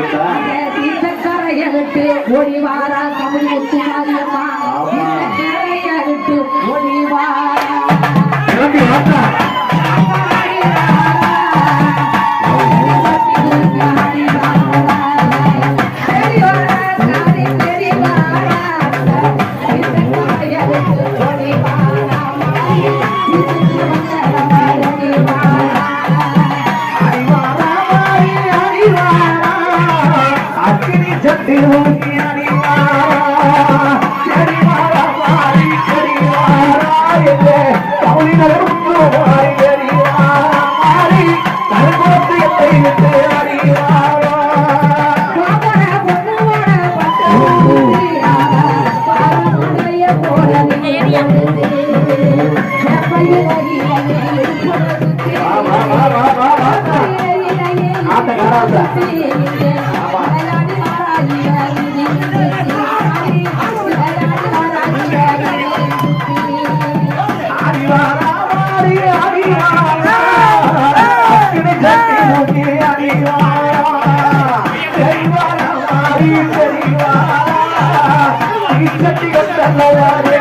முத்தா ஒளிவாரா விட்டு தமிழ் முத்து அக்கினி சட்டி அடிவாரா மாறி